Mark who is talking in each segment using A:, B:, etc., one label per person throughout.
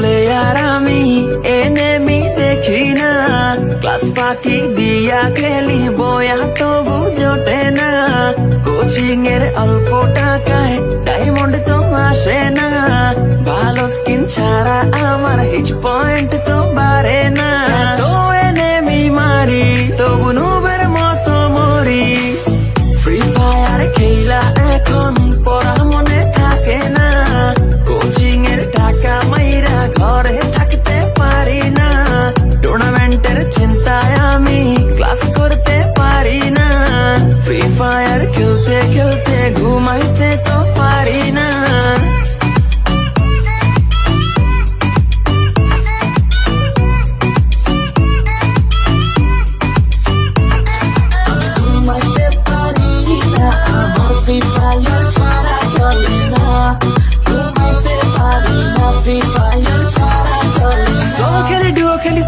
A: Player আমি enemy দেখি না। ক্লাস ফাঁকি দিয়া খেলি, বয়া তবু জোটে না। কোচিং এর অল্প টাকায় ডায়মন্ড তো আসে না। ভালো স্কিন ছাড়া আমার হিট পয়েন্ট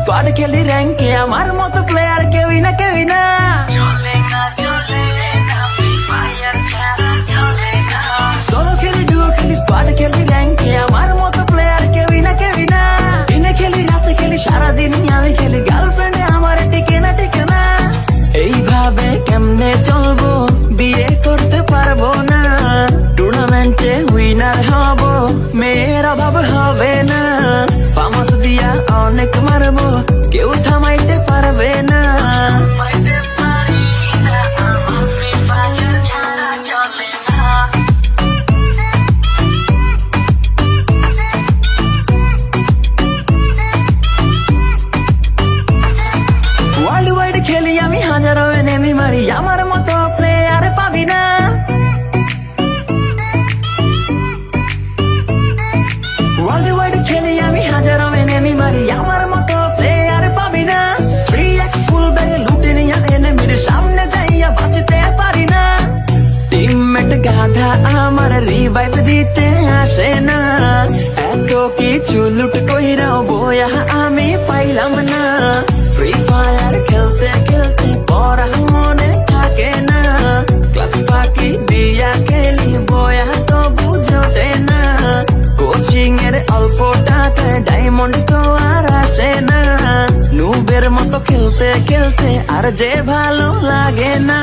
A: স্কোয়াড খেলি র্যাঙ্কে আমার মতো প্লেয়ার কেউই না কেউই না। সোলো খেলি খেলি স্কোয়াড খেলি র্যাঙ্কে আমার মতো প্লেয়ার কেউই না কেউই না। দিনে খেলি রাতে খেলি সারাদিন আমি খেলি। গার্লফ্রেন্ডে আমার টিকে না টিকে না। এইভাবে কেমনে চলবো? অনেক মারবো কেউ আমার দিতে আসে না। এত কিছু লুট কইরাও বয়া আমি পাইলাম না। ফ্রি ফায়ার খেলতে খেলতে পড়া মনে থাকে না। ক্লাস ফাঁকি দিয়া খেলি বয়া তো বুঝতে না। কোচিং এর অল্প টাকায় ডায়মন্ড তো আর আসে না। নুবের মতো খেলতে খেলতে আর যে ভালো লাগে না।